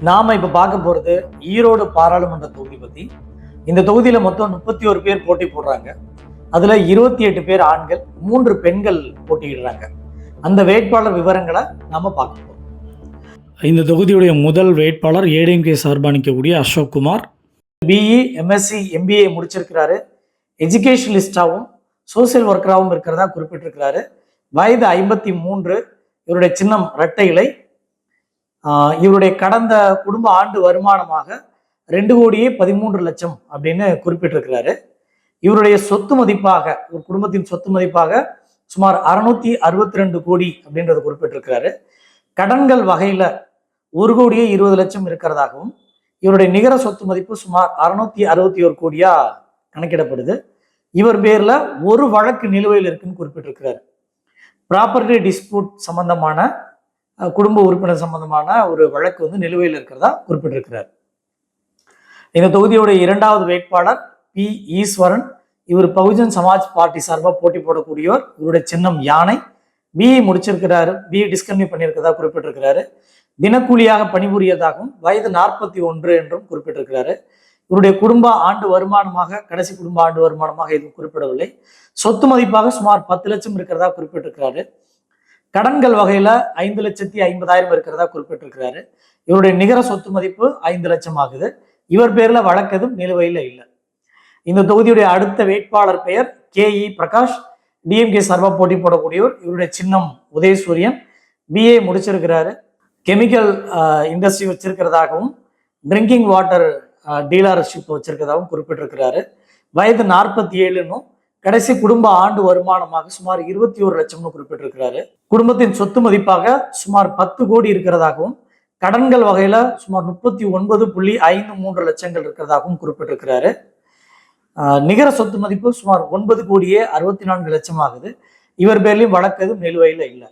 நாம இப்ப பார்க்க போறது ஈரோடு பாராளுமன்ற தொகுதி பத்தி. இந்த தொகுதியில மொத்தம் முப்பத்தி ஒரு பேர் போட்டி போடுறாங்க. அதுல இருபத்தி எட்டு பேர் ஆண்கள் மூன்று பெண்கள் போட்டியிடுறாங்க. அந்த வேட்பாளர் விவரங்களை நாம பார்க்க போறோம். இந்த தொகுதியுடைய முதல் வேட்பாளர் ஏடிஎம்கே சார்பாக நிற்கக்கூடிய Ashok Kumar. BE MSc MBA முடிச்சிருக்கிறாரு. எஜுகேஷனலிஸ்டாவும் சோசியல் ஒர்க்கராகவும் இருக்கிறதா குறிப்பிட்டிருக்கிறாரு. வயது ஐம்பத்தி மூன்று இவருடைய சின்னம் இரட்டை இலை. இவருடைய கடந்த குடும்ப ஆண்டு வருமானமாக ரெண்டு கோடியே பதிமூன்று லட்சம் அப்படின்னு குறிப்பிட்டிருக்கிறாரு. இவருடைய சொத்து மதிப்பாக ஒரு குடும்பத்தின் சொத்து மதிப்பாக சுமார் அறுநூத்தி அறுபத்தி ரெண்டு கோடி அப்படின்றத குறிப்பிட்டிருக்கிறாரு. கடன்கள் வகையில ஒரு கோடியே இருபது லட்சம் இருக்கிறதாகவும் இவருடைய நிகர சொத்து மதிப்பு சுமார் அறுநூத்தி அறுபத்தி ஒரு கோடியா கணக்கிடப்படுது. இவர் பேர்ல ஒரு வழக்கு நிலுவையில் இருக்குன்னு குறிப்பிட்டிருக்கிறார். ப்ராப்பர்ட்டி டிஸ்பியூட் சம்பந்தமான குடும்ப உறுப்பினர் சம்பந்தமான ஒரு வழக்கு வந்து நிலுவையில் இருக்கிறதா குறிப்பிட்டிருக்கிறார். இந்த தொகுதியோட இரண்டாவது வேட்பாளர் பி. ஈஸ்வரன் இவர் பகுஜன் சமாஜ் பார்ட்டி சார்பாக போட்டி போடக்கூடியவர். இவருடைய சின்னம் யானை. பிஇ முடிச்சிருக்கிறாரு. பிஇ டிஸ்கன்யூ பண்ணியிருக்கிறதா குறிப்பிட்டிருக்கிறாரு. தினக்கூலியாக பணிபுரியதாகவும் வயது நாற்பத்தி ஒன்று என்றும் குறிப்பிட்டிருக்கிறாரு. இவருடைய குடும்ப ஆண்டு வருமானமாக கடைசி குடும்ப ஆண்டு வருமானமாக எதுவும் குறிப்பிடவில்லை. சொத்து மதிப்பாக சுமார் பத்து லட்சம் இருக்கிறதா குறிப்பிட்டிருக்கிறாரு. கடன்கள் வகையில் ஐந்து லட்சத்தி ஐம்பதாயிரம் இருக்கிறதா குறிப்பிட்டிருக்கிறாரு. இவருடைய நிகர சொத்து மதிப்பு ஐந்து லட்சம் ஆகுது. இவர் பேரில் வழக்கு எதுவும் நிலுவையில் இல்லை. இந்த தொகுதியுடைய அடுத்த வேட்பாளர் பெயர் கே இ பிரகாஷ். டிஎம்கே சார்பாக போட்டி போடக்கூடியவர் இவருடைய சின்னம் உதயசூரியன். பிஏ முடிச்சிருக்கிறாரு. கெமிக்கல் இண்டஸ்ட்ரி வச்சிருக்கிறதாகவும் ட்ரிங்கிங் வாட்டர் டீலர்ஷிப் வச்சிருக்கிறதாகவும் குறிப்பிட்டிருக்கிறாரு. வயது நாற்பத்தி ஏழுன்னும் கடைசி குடும்ப ஆண்டு வருமானமாக சுமார் இருபத்தி ஒரு லட்சம்னு குறிப்பிட்டிருக்கிறாரு. குடும்பத்தின் சொத்து மதிப்பாக சுமார் பத்து கோடி இருக்கிறதாகவும் கடன்கள் வகையில சுமார் முப்பத்தி ஒன்பது புள்ளி ஐந்து மூன்று லட்சங்கள் இருக்கிறதாகவும் குறிப்பிட்டிருக்கிறாரு. நிகர சொத்து மதிப்பு சுமார் ஒன்பது கோடியே அறுபத்தி நான்கு லட்சம் ஆகுது இவர் பேர்லையும் வழக்கு நிலுவையில் இல்லை.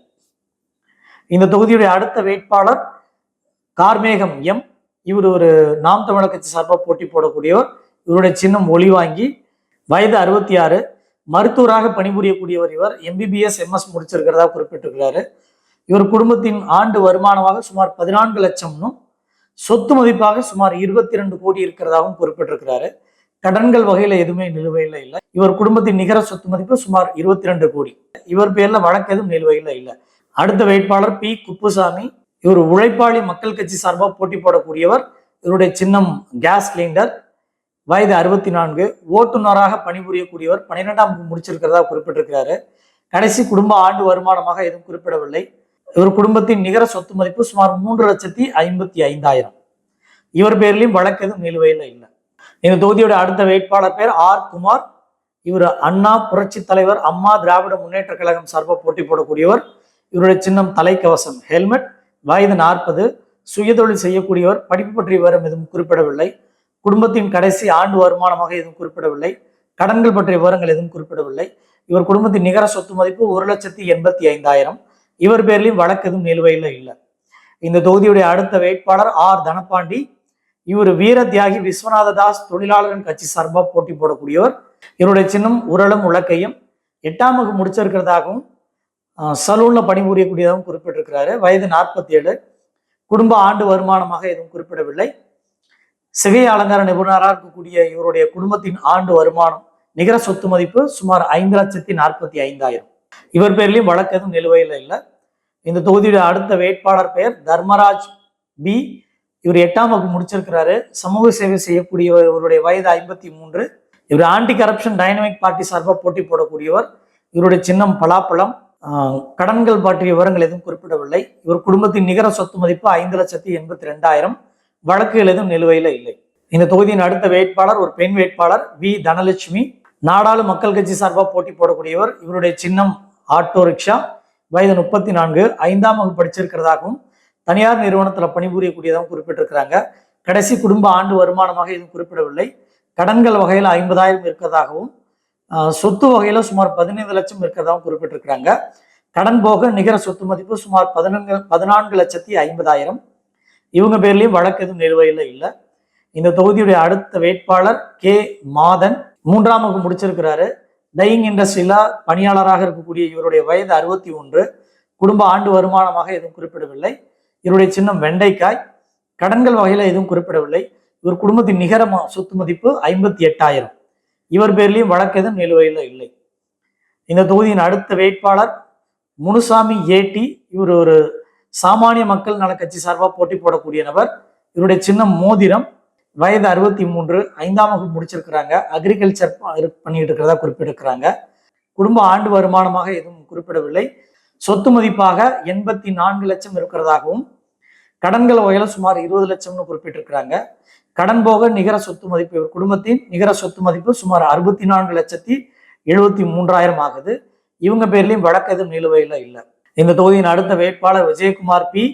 இந்த தொகுதியுடைய அடுத்த வேட்பாளர் கார்மேகம் எம். இவர் ஒரு நாம் தமிழர் கட்சி சார்பாக போட்டி போடக்கூடியவர். இவருடைய சின்னம் ஒளி வாங்கி வயது அறுபத்தி ஆறு மருத்துவராக பணிபுரியக்கூடியவர் இவர். எம்பிபிஎஸ் எம்எஸ் முடிச்சிருக்கிறதா குறிப்பிட்டிருக்கிறாரு. இவர் குடும்பத்தின் ஆண்டு வருமானமாக சுமார் பதினான்கு லட்சம்னும் சொத்து மதிப்பாக சுமார் இருபத்தி ரெண்டு கோடி இருக்கிறதாகவும் குறிப்பிட்டிருக்கிறாரு. கடன்கள் வகையில எதுவுமே நிலுவையில் இல்லை. இவர் குடும்பத்தின் நிகர சொத்து மதிப்பு சுமார் இருபத்தி ரெண்டு கோடி. இவர் பேர்ல வழக்கு எதுவும் நிலுவையில் இல்லை. அடுத்த வேட்பாளர் பி. குப்புசாமி இவர் உழைப்பாளி மக்கள் கட்சி சார்பாக போட்டி போடக்கூடியவர். இவருடைய சின்னம் கேஸ் சிலிண்டர். வயது அறுபத்தி நான்கு ஓட்டுநராக பணிபுரியக்கூடியவர் பன்னிரெண்டாம் முடிச்சிருக்கிறதா குறிப்பிட்டிருக்கிறாரு. கடைசி குடும்ப ஆண்டு வருமானமாக எதுவும் குறிப்பிடவில்லை. இவர் குடும்பத்தின் நிகர சொத்து மதிப்பு சுமார் மூன்று லட்சத்தி ஐம்பத்தி ஐந்தாயிரம். இவர் பேர்லையும் வழக்கு எதுவும் நிலுவையில் இல்லை. இந்த தொகுதியோட அடுத்த வேட்பாளர் பேர் ஆர். குமார். இவர் அண்ணா புரட்சி தலைவர் அம்மா திராவிட முன்னேற்ற கழகம் சார்பாக போட்டி போடக்கூடியவர். இவருடைய சின்னம் தலைக்கவசம் ஹெல்மெட். வயது நாற்பது சுயதொழில் செய்யக்கூடியவர். படிப்பு பற்றிய விவரம் எதுவும் குறிப்பிடவில்லை. குடும்பத்தின் கடைசி ஆண்டு வருமானமாக எதுவும் குறிப்பிடவில்லை. கடன்கள் பற்றிய விவரங்கள் எதுவும் குறிப்பிடவில்லை. இவர் குடும்பத்தின் நிகர சொத்து மதிப்பு ஒரு லட்சத்தி எண்பத்தி ஐந்தாயிரம். இவர் பேர்லையும் வழக்கு எதுவும் நிலுவையில் இல்லை. இந்த தொகுதியுடைய அடுத்த வேட்பாளர் ஆர் தனபாண்டி. இவர் வீர தியாகி விஸ்வநாத தாஸ் தொழிலாளர்கள் கட்சி சார்பாக போட்டி போடக்கூடியவர். இவருடைய சின்னம் உரளும் உலக்கையும் எட்டாம் வகுப்பு முடிச்சிருக்கிறதாகவும் ஆஹ், சலூன்ல பணிபுரியக்கூடியதாகவும் குறிப்பிட்டிருக்கிறாரு. வயது நாற்பத்தி ஏழு குடும்ப ஆண்டு வருமானமாக எதுவும் குறிப்பிடவில்லை. சிகை அலங்கார நிபுணராக இருக்கக்கூடிய இவருடைய குடும்பத்தின் ஆண்டு வருமானம் நிகர சொத்து மதிப்பு சுமார் ஐந்து லட்சத்தி நாற்பத்தி ஐந்தாயிரம். இவர் பேர்லையும் வழக்கு எதுவும் நிலுவையில் இல்லை. இந்த தொகுதியுடைய அடுத்த வேட்பாளர் பெயர் தர்மராஜ் பி. இவர் எட்டாம் வகுப்பு முடிச்சிருக்கிறாரு. சமூக சேவை செய்யக்கூடியவர் இவருடைய வயது ஐம்பத்தி மூன்று. இவர் ஆன்டி கரப்ஷன் டைனமிக் பார்ட்டி சார்பாக போட்டி போடக்கூடியவர். இவருடைய சின்னம் பலாப்பழம். ஆஹ், கடன்கள் பற்றிய விவரங்கள் எதுவும் குறிப்பிடவில்லை. இவர் குடும்பத்தின் நிகர சொத்து மதிப்பு ஐந்து லட்சத்தி எண்பத்தி ரெண்டாயிரம். வழக்குகள் எதுவும் நிலுவையில் இல்லை. இந்த தொகுதியின் அடுத்த வேட்பாளர் ஒரு பெண் வேட்பாளர் வி தனலட்சுமி. நாடாளு மக்கள் கட்சி சார்பாக போட்டி போடக்கூடியவர் இவருடைய சின்னம் ஆட்டோ ரிக்ஷா. வயது முப்பத்தி நான்கு ஐந்தாம் வகுப்பு படிச்சிருக்கிறதாகவும் தனியார் நிறுவனத்தில் பணிபுரியக்கூடியதாகவும் குறிப்பிட்டிருக்கிறாங்க. கடைசி குடும்ப ஆண்டு வருமானமாக எதுவும் குறிப்பிடவில்லை. கடன்கள் வகையில் ஐம்பதாயிரம் இருக்கிறதாகவும் சொத்து வகையில் சுமார் பதினைந்து லட்சம் இருக்கிறதாகவும் குறிப்பிட்டிருக்கிறாங்க. கடன் போக நிகர சொத்து மதிப்பு சுமார் பதினான்கு பதினான்கு லட்சத்தி ஐம்பதாயிரம். இவங்க பேர்லயும் வழக்கு எதுவும் நிலுவையில் இல்லை. இந்த தொகுதியுடைய அடுத்த வேட்பாளர் கே. மாதன் மூன்றாம் வகுப்பு முடிச்சிருக்கிறாரு. டையிங் இண்டஸ்ட்ரியில பணியாளராக இருக்கக்கூடிய இவருடைய வயது அறுபத்தி ஒன்று. குடும்ப ஆண்டு வருமானமாக எதுவும் குறிப்பிடவில்லை. இவருடைய சின்னம் வெண்டைக்காய். கடன்கள் வகையில எதுவும் குறிப்பிடவில்லை. இவர் குடும்பத்தின் நிகர ம- சொத்து மதிப்பு ஐம்பத்தி எட்டாயிரம். இவர் பேர்லயும் வழக்கு எதுவும் நிலுவையில் இல்லை. இந்த தொகுதியின் அடுத்த வேட்பாளர் முனுசாமி ஏடி இவர் ஒரு சாமானிய மக்கள் நல கட்சி சார்பாக போட்டி போடக்கூடிய நபர் இவருடைய சின்னம் மோதிரம் வயது அறுபத்தி மூன்று ஐந்தாம் வகுப்பு முடிச்சிருக்கிறாங்க. அக்ரிகல்ச்சர் பண்ணிட்டு இருக்கிறதா குறிப்பிட்டிருக்கிறாங்க. குடும்ப ஆண்டு வருமானமாக எதுவும் குறிப்பிடவில்லை. சொத்து மதிப்பாக எண்பத்தி நான்கு லட்சம் இருக்கிறதாகவும் கடன்கள் வகையில் சுமார் இருபது லட்சம்னு குறிப்பிட்டிருக்கிறாங்க. கடன் போக நிகர சொத்து மதிப்பு இவர் குடும்பத்தின் நிகர சொத்து மதிப்பு சுமார் அறுபத்தி நான்கு லட்சத்தி எழுபத்தி மூன்றாயிரம் ஆகுது. இவங்க பேர்லையும் வழக்கு எதுவும் நிலுவையில் இல்லை. இந்த தொகுதியின் அடுத்த வேட்பாளர் விஜயகுமார் பி.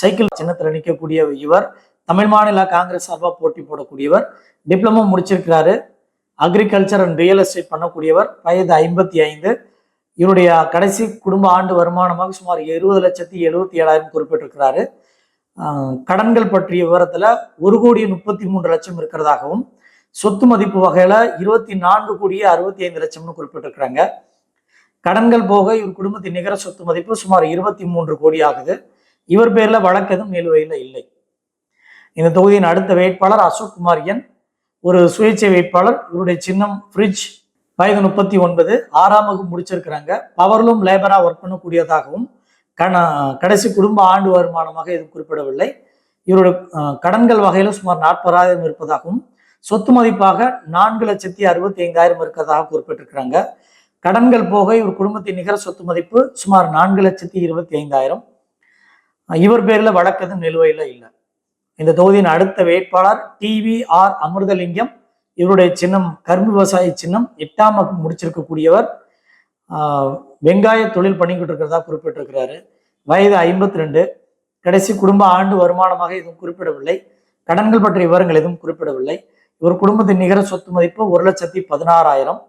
சைக்கிள் சின்னத்தில் நிற்கக்கூடிய இவர். தமிழ் மாநில காங்கிரஸ் சார்பாக போட்டி போடக்கூடியவர். டிப்ளமோ முடிச்சிருக்கிறாரு. அக்ரிகல்ச்சர் அண்ட் ரியல் எஸ்டேட் பண்ணக்கூடியவர். வயது ஐம்பத்தி ஐந்து. இவருடைய கடைசி குடும்ப ஆண்டு வருமானமாக சுமார் இருபது லட்சத்தி எழுபத்தி ஏழாயிரம் குறிப்பிட்டிருக்கிறாரு. கடன்கள் பற்றிய விவரத்தில் ஒரு கோடி முப்பத்தி மூன்று லட்சம் இருக்கிறதாகவும் சொத்து மதிப்பு வகையில் இருபத்தி நான்கு கோடியே அறுபத்தி ஐந்து லட்சம்னு குறிப்பிட்டிருக்கிறாங்க. கடன்கள் போக இவர் குடும்பத்தின் நிகர சொத்து மதிப்பு சுமார் இருபத்தி மூன்று கோடி ஆகுது. இவர் பேர்ல வழக்கு எதுவும் நிலுவையில் இல்லை. இந்த தொகுதியின் அடுத்த வேட்பாளர் அசோக் குமார் என். ஒரு சுயேட்சை வேட்பாளர் இவருடைய சின்னம் ஃப்ரிட்ஜ். வயது முப்பத்தி ஒன்பது ஆறாம் வகுப்பு முடிச்சிருக்கிறாங்க. பவர்லூம் லேபராக ஒர்க் பண்ணக்கூடியதாகவும் கண கடைசி குடும்ப ஆண்டு வருமானமாக எதுவும் குறிப்பிடவில்லை. இவருடைய கடன்கள் வகையில் சுமார் நாற்பதாயிரம் இருப்பதாகவும் சொத்து மதிப்பாக நான்கு லட்சத்தி அறுபத்தி ஐந்தாயிரம் இருக்கிறதாக குறிப்பிட்டிருக்கிறாங்க. கடன்கள் போக இவர் குடும்பத்தின் நிகர சொத்து மதிப்பு சுமார் நான்கு லட்சத்தி இருபத்தி ஐந்தாயிரம். இவர் பேரில் வழக்கு எதுவும் நிலுவையில் இல்லை. இந்த தொகுதியின் அடுத்த வேட்பாளர் டிவி ஆர் அமிர்தலிங்கம். இவருடைய சின்னம் கரும்பு விவசாய சின்னம் எட்டாம் வகுப்பு முடிச்சிருக்கக்கூடியவர். வெங்காய தொழில் பண்ணிக்கிட்டு இருக்கிறதா குறிப்பிட்டிருக்கிறாரு. வயது ஐம்பத்தி ரெண்டு கடைசி குடும்ப ஆண்டு வருமானமாக எதுவும் குறிப்பிடவில்லை. கடன்கள் பற்றிய விவரங்கள் எதுவும் குறிப்பிடவில்லை. இவர் குடும்பத்தின் நிகர சொத்து மதிப்பு ஒரு லட்சத்தி பதினாறாயிரம்.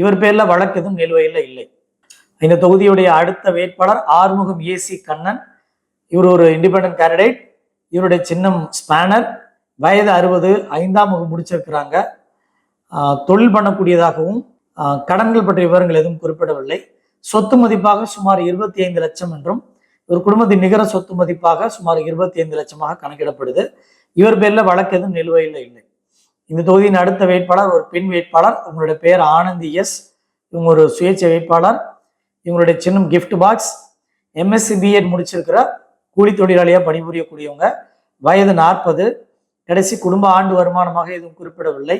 இவர் பேர்ல வழக்கு எதுவும் நிலுவையில் இல்லை. இந்த தொகுதியுடைய அடுத்த வேட்பாளர் ஆறுமுகம் ஏசி கண்ணன். இவர் ஒரு இண்டிபெண்ட் கேண்டிடேட் இவருடைய சின்னம் ஸ்பேனர் வயது அறுபது ஐந்தாம் வகுப்பு முடிச்சிருக்கிறாங்க. தொழில் பண்ணக்கூடியதாகவும் கடன்கள் பற்றிய விவரங்கள் எதுவும் குறிப்பிடவில்லை. சொத்து மதிப்பாக சுமார் இருபத்தி ஐந்து லட்சம் என்றும் இவர் குடும்பத்தின் நிகர சொத்து மதிப்பாக சுமார் இருபத்தி ஐந்து லட்சமாக கணக்கிடப்படுது. இவர் பேரில் வழக்கு எதுவும் நிலுவையில் இல்லை. இந்த தொகுதியின் அடுத்த வேட்பாளர் ஒரு பெண் வேட்பாளர் உங்களுடைய பெயர் ஆனந்தி எஸ் இவங்க ஒரு சுயேட்சை வேட்பாளர் இவங்களுடைய சின்னம் கிஃப்ட் பாக்ஸ் எம்எஸ்சி பிஎட் முடிச்சிருக்கிற கூலி தொழிலாளியாக பணிபுரியக்கூடியவங்க வயது நாற்பது கடைசி குடும்ப ஆண்டு வருமானமாக எதுவும் குறிப்பிடவில்லை.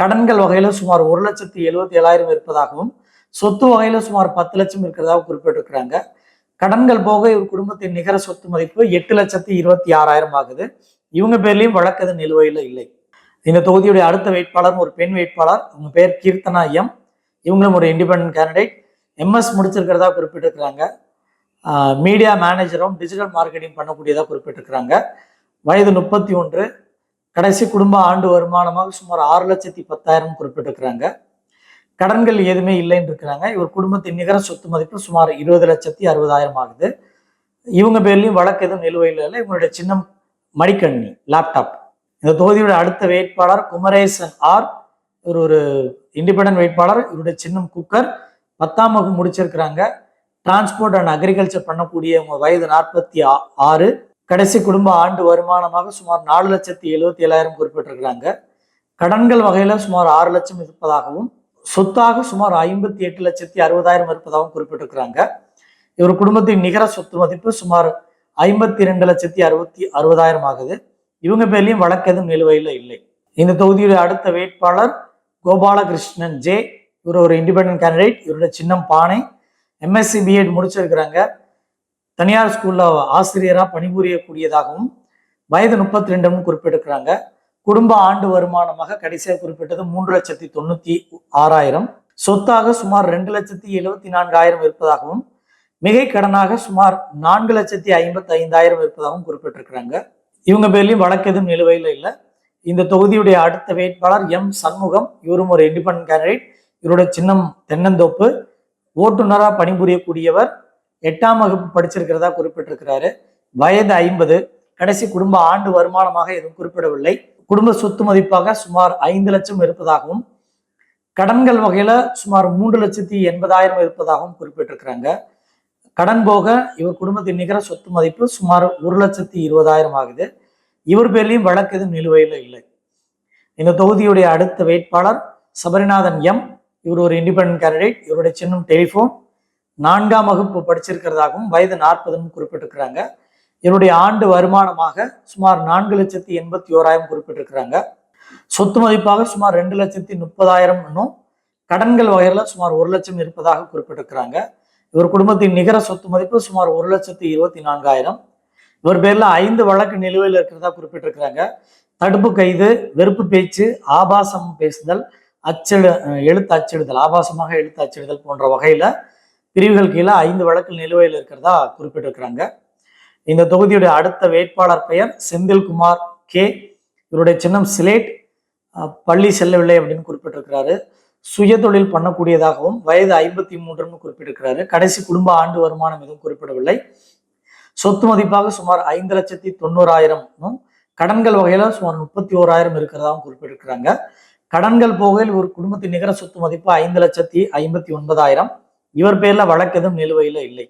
கடன்கள் வகையில் சுமார் ஒரு லட்சத்தி எழுபத்தி ஏழாயிரம் இருப்பதாகவும் சொத்து வகையில் சுமார் பத்து லட்சம் இருக்கிறதாக குறிப்பிட்டிருக்கிறாங்க. கடன்கள் போக இவர் குடும்பத்தின் நிகர சொத்து மதிப்பு எட்டு லட்சத்தி இருபத்தி ஆறாயிரம் ஆகுது. இவங்க பேர்லேயும் வழக்கது நிலுவையில் இல்லை. இந்த தொகுதியுடைய அடுத்த வேட்பாளர் ஒரு பெண் வேட்பாளர் அவங்க பேர் கீர்த்தனா எம். இவங்களும் ஒரு இண்டிபெண்ட் கேண்டிடேட் எம்எஸ் முடிச்சிருக்கிறதா குறிப்பிட்டிருக்கிறாங்க. மீடியா மேனேஜரும் டிஜிட்டல் மார்க்கெட்டிங் பண்ணக்கூடியதாக குறிப்பிட்டிருக்கிறாங்க. வயது முப்பத்தி ஒன்று. கடைசி குடும்ப ஆண்டு வருமானமாக சுமார் ஆறு லட்சத்தி பத்தாயிரம் குறிப்பிட்டிருக்கிறாங்க. கடன்கள் எதுவுமே இல்லைன்னு இருக்கிறாங்க. இவர் குடும்பத்தின் நிகர சொத்து மதிப்பு சுமார் இருபது லட்சத்தி அறுபதாயிரம் ஆகுது. இவங்க பேர்லையும் வழக்கு எதுவும் நிலுவையில் இல்லை. இவங்களுடைய சின்னம் மடிக்கணினி லேப்டாப் இந்த தொகுதியோட அடுத்த வேட்பாளர் குமரேசன் ஆர். இவர் ஒரு இண்டிபெண்டன்ட் வேட்பாளர் இவருடைய சின்னம் குக்கர். பத்தாம் வகுப்பு முடிச்சிருக்கிறாங்க. டிரான்ஸ்போர்ட் அண்ட் அக்ரிகல்ச்சர் பண்ணக்கூடிய உங்க வயது நாற்பத்தி ஆறு. கடைசி குடும்ப ஆண்டு வருமானமாக சுமார் நாலு லட்சத்தி எழுபத்தி ஏழாயிரம் குறிப்பிட்டிருக்கிறாங்க. கடன்கள் வகையில சுமார் ஆறு லட்சம் இருப்பதாகவும் சொத்தாக சுமார் ஐம்பத்தி எட்டு லட்சத்தி அறுபதாயிரம் இருப்பதாகவும் குறிப்பிட்டிருக்கிறாங்க. இவர் குடும்பத்தின் நிகர சொத்து மதிப்பு சுமார் ஐம்பத்தி ரெண்டு லட்சத்தி அறுபத்தி அறுபதாயிரம் ஆகுது. இவங்க பேர்லேயும் வழக்கு எதுவும் நிலுவையில் இல்லை. இந்த தொகுதியுடைய அடுத்த வேட்பாளர் கோபாலகிருஷ்ணன் ஜே. இவர் ஒரு இண்டிபெண்ட் கேண்டிடேட் இவருடைய சின்னம் பானை. எம்எஸ்சி பிஎட் முடிச்சிருக்கிறாங்க. தனியார் ஸ்கூலில் ஆசிரியராக பணிபுரியக்கூடியதாகவும் வயது முப்பத்தி ரெண்டுன்னு குறிப்பிட்டிருக்கிறாங்க. குடும்ப ஆண்டு வருமானமாக கடைசியாக குறிப்பிட்டது மூன்று லட்சத்தி தொண்ணூற்றி ஆறாயிரம். சொத்தாக சுமார் ரெண்டு லட்சத்தி எழுபத்தி நான்காயிரம் இருப்பதாகவும் மிகை கடனாக சுமார் நான்கு லட்சத்தி ஐம்பத்தி ஐந்தாயிரம் இருப்பதாகவும் குறிப்பிட்டிருக்கிறாங்க. இவங்க பேர்லையும் வழக்கு எதுவும் நிலுவையில் இல்லை. இந்த தொகுதியுடைய அடுத்த வேட்பாளர் எம் சண்முகம் இவரும் ஒரு இண்டிபெண்ட் கேண்டிடேட் இவருடைய சின்னம் தென்னந்தோப்பு. ஓட்டுநராக பணிபுரியக்கூடியவர். எட்டாம் வகுப்பு படிச்சிருக்கிறதா குறிப்பிட்டிருக்கிறாரு. வயது ஐம்பது. கடைசி குடும்ப ஆண்டு வருமானமாக எதுவும் குறிப்பிடவில்லை. குடும்ப சொத்து மதிப்பாக சுமார் ஐந்து லட்சம் இருப்பதாகவும் கடன்கள் வகையில சுமார் மூன்று லட்சத்தி எண்பதாயிரம் இருப்பதாகவும் குறிப்பிட்டிருக்கிறாங்க. கடன் போக இவர் குடும்பத்தின் நிகர சொத்து மதிப்பு சுமார் ஒரு லட்சத்தி இருபதாயிரம் ஆகுது. இவர் பேர்லையும் வழக்கு எதுவும் நிலுவையில் இல்லை. இந்த தொகுதியுடைய அடுத்த வேட்பாளர் சபரிநாதன் எம். இவர் ஒரு இண்டிபெண்ட் கேண்டிடேட் இவருடைய சின்னம் டெலிஃபோன் நான்காம் வகுப்பு படிச்சிருக்கிறதாகவும் வயது நாற்பதுன்னு குறிப்பிட்டிருக்கிறாங்க. இவருடைய ஆண்டு வருமானமாக சுமார் நான்கு லட்சத்தி எண்பத்தி ஓராயிரம் குறிப்பிட்டிருக்கிறாங்க. சொத்து மதிப்பாக சுமார் ரெண்டு லட்சத்தி முப்பதாயிரம் இன்னும் கடன்கள் வகையில் சுமார் ஒரு லட்சம் இருப்பதாக குறிப்பிட்டிருக்கிறாங்க. இவர் குடும்பத்தின் நிகர சொத்து மதிப்பு சுமார் ஒரு லட்சத்தி இருபத்தி நான்காயிரம். இவர் பேர்ல ஐந்து வழக்கு நிலுவையில் இருக்கிறதா குறிப்பிட்டிருக்கிறாங்க. தடுப்பு கைது வெறுப்பு பேச்சு ஆபாசம் பேசுதல் அச்சிடு எழுத்து அச்சிடுதல் ஆபாசமாக எழுத்து அச்சிடுதல் போன்ற வகையில பிரிவுகள் கீழே ஐந்து வழக்கு நிலுவையில் இருக்கிறதா குறிப்பிட்டிருக்கிறாங்க. இந்த தொகுதியுடைய அடுத்த வேட்பாளர் பெயர் செந்தில்குமார் கே. இவருடைய சின்னம் சிலேட் பள்ளி செல்லவில்லை அப்படின்னு குறிப்பிட்டிருக்கிறாரு. சுயதொழில் பண்ணக்கூடியதாகவும் வயது ஐம்பத்தி மூன்றுன்னு குறிப்பிட்டிருக்கிறாரு. கடைசி குடும்ப ஆண்டு வருமானம் எதுவும் குறிப்பிடவில்லை. சொத்து மதிப்பாக சுமார் ஐந்து லட்சத்தி தொண்ணூறாயிரமும் கடன்கள் வகையில சுமார் முப்பத்தி ஓராயிரம் இருக்கிறதாகவும் குறிப்பிட்டிருக்கிறாங்க. கடன்கள் போகையில் ஒரு குடும்பத்தின் நிகர சொத்து மதிப்பு ஐந்து லட்சத்தி ஐம்பத்தி ஒன்பதாயிரம். இவர் பேர்ல வழக்கு எதுவும் நிலுவையில் இல்லை.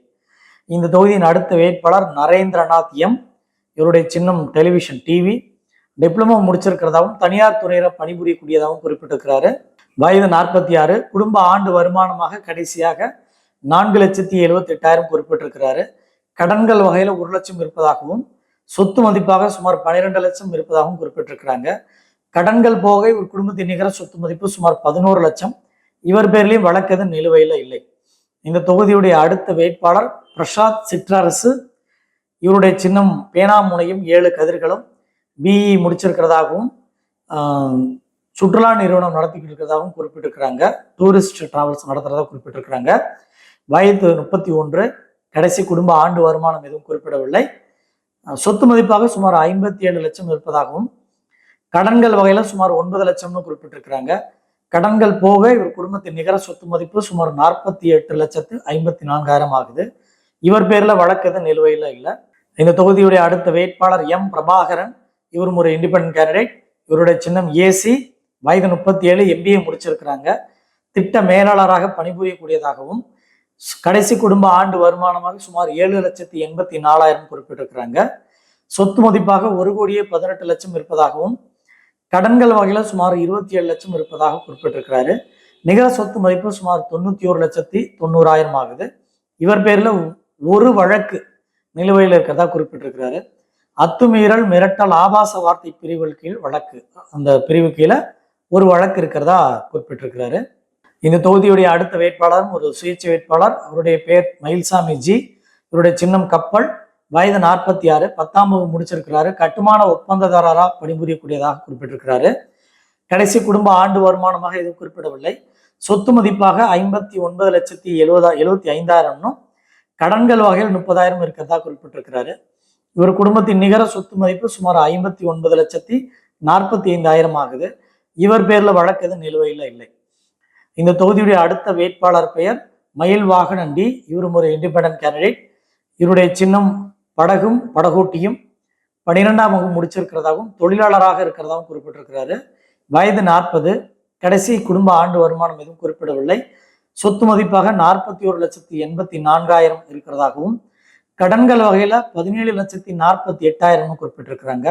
இந்த தொகுதியின் அடுத்த வேட்பாளர் நரேந்திரநாத் எம். இவருடைய சின்னம் டெலிவிஷன் டிவி. டிப்ளமோ முடிச்சிருக்கிறதாகவும் தனியார் துறையில பணிபுரியக்கூடியதாகவும் குறிப்பிட்டிருக்கிறாரு. வயது நாற்பத்தி ஆறு குடும்ப ஆண்டு வருமானமாக கடைசியாக நான்கு லட்சத்தி எழுபத்தி எட்டாயிரம் குறிப்பிட்டிருக்கிறாரு கடன்கள் வகையில் ஒரு லட்சம் இருப்பதாகவும் சொத்து மதிப்பாக சுமார் பன்னிரெண்டு லட்சம் இருப்பதாகவும் குறிப்பிட்டிருக்கிறாங்க. கடன்கள் போக ஒரு குடும்பத்தின் நிகர சொத்து மதிப்பு சுமார் பதினோரு லட்சம். இவர் பேர்லையும் வழக்கு எதுவும் நிலுவையில் இல்லை. இந்த தொகுதியுடைய அடுத்த வேட்பாளர் பிரசாத் சிற்றரசு. இவருடைய சின்னம் பேனாமுனையும் ஏழு கதிர்களும் பிஇ முடிச்சிருக்கிறதாகவும் சுற்றுலா நிறுவனம் நடத்திக்கிட்டு இருக்கிறதாகவும் குறிப்பிட்டிருக்கிறாங்க. Tourist travels நடத்துறதா குறிப்பிட்டிருக்கிறாங்க. வயது முப்பத்தி ஒன்று கடைசி குடும்ப ஆண்டு வருமானம் எதுவும் குறிப்பிடவில்லை. சொத்து மதிப்பாக சுமார் ஐம்பத்தி ஏழு லட்சம் இருப்பதாகவும் கடன்கள் வகையில சுமார் ஒன்பது லட்சம்னு குறிப்பிட்டிருக்கிறாங்க. கடன்கள் போக இவர் குடும்பத்தின் நிகர சொத்து மதிப்பு சுமார் நாற்பத்தி எட்டு லட்சத்து ஐம்பத்தி நான்காயிரம் ஆகுது. இவர் பேர்ல வழக்கு எதுவும் நிலுவையில் இல்லை. இந்த தொகுதியுடைய அடுத்த வேட்பாளர் எம் பிரபாகரன். இவரும் ஒரு இண்டிபெண்ட் கேண்டிடேட் இவருடைய சின்னம் ஏசி வயது முப்பத்தி ஏழு எம்பிஏ முடிச்சிருக்கிறாங்க. திட்ட மேலாளராக பணிபுரியக்கூடியதாகவும் கடைசி குடும்ப ஆண்டு வருமானமாக சுமார் ஏழு லட்சத்தி எண்பத்தி நாலாயிரம் குறிப்பிட்டிருக்கிறாங்க. சொத்து மதிப்பாக ஒரு கோடியே பதினெட்டு லட்சம் இருப்பதாகவும் கடன்கள் வகையில சுமார் இருபத்தி ஏழு லட்சம் இருப்பதாக குறிப்பிட்டிருக்கிறாரு. நிகர சொத்து மதிப்பு சுமார் தொண்ணூத்தி ஒரு லட்சத்தி தொண்ணூறாயிரம் ஆகுது. இவர் பேர்ல ஒரு வழக்கு நிலுவையில் இருக்கிறதா குறிப்பிட்டிருக்கிறாரு. அத்துமீறல் மிரட்டல் ஆபாச வார்த்தை பிரிவுகள் கீழ் வழக்கு. அந்த பிரிவு கீழே ஒரு வழக்கு இருக்கிறதா குறிப்பிட்டிருக்கிறாரு. இந்த தொகுதியுடைய அடுத்த வேட்பாளரும் ஒரு சுயேட்சை வேட்பாளர் அவருடைய பேர் மயில்சாமி ஜி. இவருடைய சின்னம் கப்பல் வயது நாற்பத்தி ஆறு பத்தாம் வகுப்பு முடிச்சிருக்கிறாரு. கட்டுமான ஒப்பந்ததாரராக பணிபுரியக்கூடியதாக குறிப்பிட்டிருக்கிறாரு. கடைசி குடும்ப ஆண்டு வருமானமாக எதுவும் குறிப்பிடவில்லை. சொத்து மதிப்பாக ஐம்பத்தி ஒன்பது லட்சத்தி எழுபதா எழுபத்தி ஐந்தாயிரம்னும் கடன்கள் வகையில் முப்பதாயிரம் இருக்கிறதா குறிப்பிட்டிருக்கிறாரு. இவர் குடும்பத்தின் நிகர சொத்து மதிப்பு சுமார் ஐம்பத்தி ஒன்பது லட்சத்தி நாற்பத்தி ஐந்தாயிரம் ஆகுது. இவர் பேர்ல வழக்கு எதுவும் நிலுவையில் இல்லை. இந்த தொகுதியுடைய அடுத்த வேட்பாளர் பெயர் மயில் வாகனண்டி இவரும் ஒரு இண்டிபெண்டன்ட் கேண்டிடேட் இவருடைய சின்னம் படகும் படகோட்டியும் பன்னிரெண்டாம் வகுப்பு முடிச்சிருக்கிறதாகவும் தொழிலாளராக இருக்கிறதாகவும் குறிப்பிட்டிருக்கிறாரு. வயது நாற்பது. கடைசி குடும்ப ஆண்டு வருமானம் எதுவும் குறிப்பிடவில்லை. சொத்து மதிப்பாக நாற்பத்தி ஒரு லட்சத்தி எண்பத்தி நான்காயிரம் இருக்கிறதாகவும் கடன்கள் வகையில் பதினேழு லட்சத்தி நாற்பத்தி எட்டாயிரம்னு குறிப்பிட்டிருக்கிறாங்க.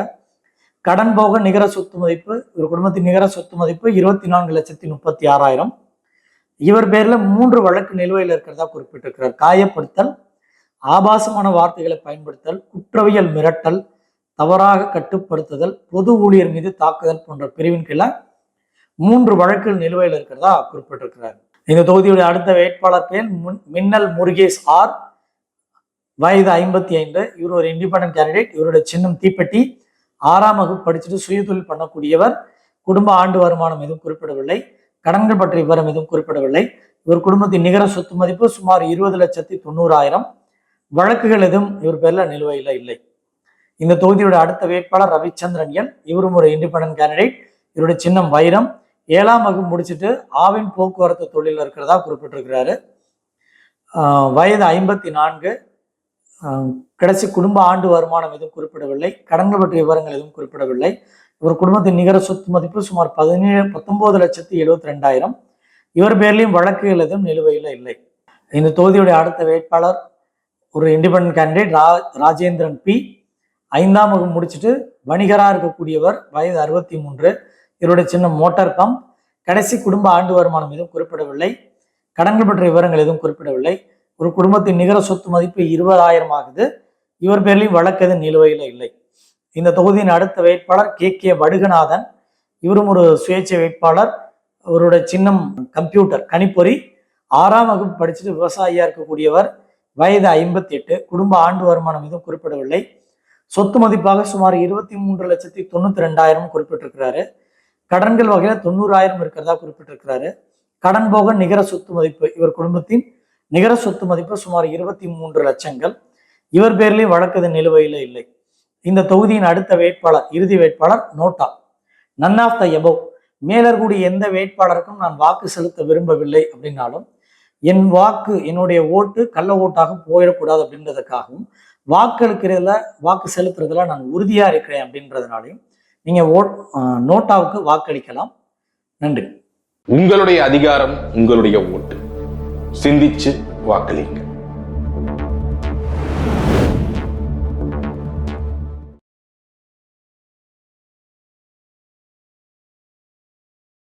கடன் போக நிகர சொத்து மதிப்பு இவர் குடும்பத்தின் நிகர சொத்து மதிப்பு இருபத்தி நான்கு லட்சத்தி முப்பத்தி ஆறாயிரம். இவர் பேர்ல மூன்று வழக்கு நிலுவையில் இருக்கிறதா குறிப்பிட்டிருக்கிறார். காயப்படுத்தல் ஆபாசமான வார்த்தைகளை பயன்படுத்தல் குற்றவியல் மிரட்டல் தவறாக கட்டுப்படுத்துதல் பொது ஊழியர் மீது தாக்குதல் போன்ற பிரிவின் கீழே மூன்று வழக்குகள் நிலுவையில் இருக்கிறதா குறிப்பிட்டிருக்கிறார். இந்த தொகுதியுடைய அடுத்த வேட்பாளர் பெயர் மின்னல் முருகேஷ் ஆர். வயது ஐம்பத்தி ஐந்து. இவர் ஒரு இண்டிபெண்ட் கேண்டிடேட் இவருடைய சின்னம் தீப்பெட்டி. ஆறாம் வகுப்பு படிச்சுட்டு சுயதொழில் பண்ணக்கூடியவர் குடும்ப ஆண்டு வருமானம் எதுவும் குறிப்பிடவில்லை. கடன்கள் பற்றிய விவரம் எதுவும் குறிப்பிடவில்லை. இவர் குடும்பத்தின் நிகர சொத்து மதிப்பு சுமார் இருபது லட்சத்தி தொண்ணூறாயிரம். வழக்குகள் எதுவும் இவர் பேரில் நிலுவையில் இல்லை. இந்த தொகுதியோட அடுத்த வேட்பாளர் ரவிச்சந்திரன் என். இவரும் ஒரு இண்டிபெண்டன்ட் கேண்டிடேட் இவருடைய சின்னம் வைரம். ஏழாம் வகுப்பு முடிச்சுட்டு ஆவின் போக்குவரத்து தொழிலில் இருக்கிறதா குறிப்பிட்டிருக்கிறாரு. வயது ஐம்பத்தி நான்கு. கடைசி குடும்ப ஆண்டு வருமானம் எதுவும் குறிப்பிடவில்லை. கடன்கள் பற்றிய விவரங்கள் எதுவும் குறிப்பிடவில்லை. இவர் குடும்பத்தின் நிகர சொத்து மதிப்பு சுமார் பதினேழு பத்தொன்பது லட்சத்தி எழுபத்தி ரெண்டாயிரம் இவர் பேர்லையும் வழக்குகள் எதுவும் நிலுவையில் இல்லை. இந்த தொகுதியுடைய அடுத்த வேட்பாளர் ஒரு இண்டிபெண்ட் கேண்டிடேட் ரா ராஜேந்திரன் பி. ஐந்தாம் வகுப்பு முடிச்சுட்டு வணிகராக இருக்கக்கூடியவர் வயது அறுபத்தி மூன்று இவருடைய சின்ன மோட்டார் பம்ப். கடைசி குடும்ப ஆண்டு வருமானம் எதுவும் குறிப்பிடவில்லை. கடன்கள் பற்றிய விவரங்கள் எதுவும் குறிப்பிடவில்லை. ஒரு குடும்பத்தின் நிகர சொத்து மதிப்பு இருபதாயிரம் ஆகுது. இவர் பேர்லையும் வழக்கு எதுவும் நிலுவையில் இல்லை. இந்த தொகுதியின் அடுத்த வேட்பாளர் கே. கே. வடுகநாதன். இவரும் ஒரு சுயேட்சை வேட்பாளர். அவருடைய சின்னம் கம்ப்யூட்டர் கணிப்பொறி. ஆறாம் வகுப்பு படிச்சுட்டு விவசாயியா இருக்கக்கூடியவர். வயது ஐம்பத்தி எட்டு குடும்ப ஆண்டு வருமானம் எதுவும் குறிப்பிடவில்லை. சொத்து மதிப்பாக சுமார் இருபத்தி மூன்று லட்சத்தி தொண்ணூத்தி ரெண்டாயிரம் குறிப்பிட்டிருக்கிறாரு. கடன்கள் வகையில தொண்ணூறாயிரம் இருக்கிறதா குறிப்பிட்டிருக்கிறாரு. கடன் போக நிகர சொத்து மதிப்பு இவர் குடும்பத்தின் நிகர சொத்து மதிப்பு சுமார் இருபத்தி மூன்று லட்சங்கள். இவர் பேர்லேயும் வழக்கது நிலுவையில் இல்லை. இந்த தொகுதியின் அடுத்த வேட்பாளர் இறுதி வேட்பாளர் NOTA. None of the above மேலர்கூடிய எந்த வேட்பாளருக்கும் நான் வாக்கு செலுத்த விரும்பவில்லை அப்படின்னாலும் என் வாக்கு என்னுடைய ஓட்டு கள்ள ஓட்டாக போயிடக்கூடாது அப்படின்றதுக்காகவும் வாக்களிக்கிறதுல வாக்கு செலுத்துறதுல நான் உறுதியாக இருக்கிறேன் அப்படின்றதுனாலையும் நீங்கள் ஓட் நோட்டாவுக்கு வாக்களிக்கலாம். நன்றி. உங்களுடைய அதிகாரம் உங்களுடைய ஓட்டு. சிந்திச்சு வாக்களிங்க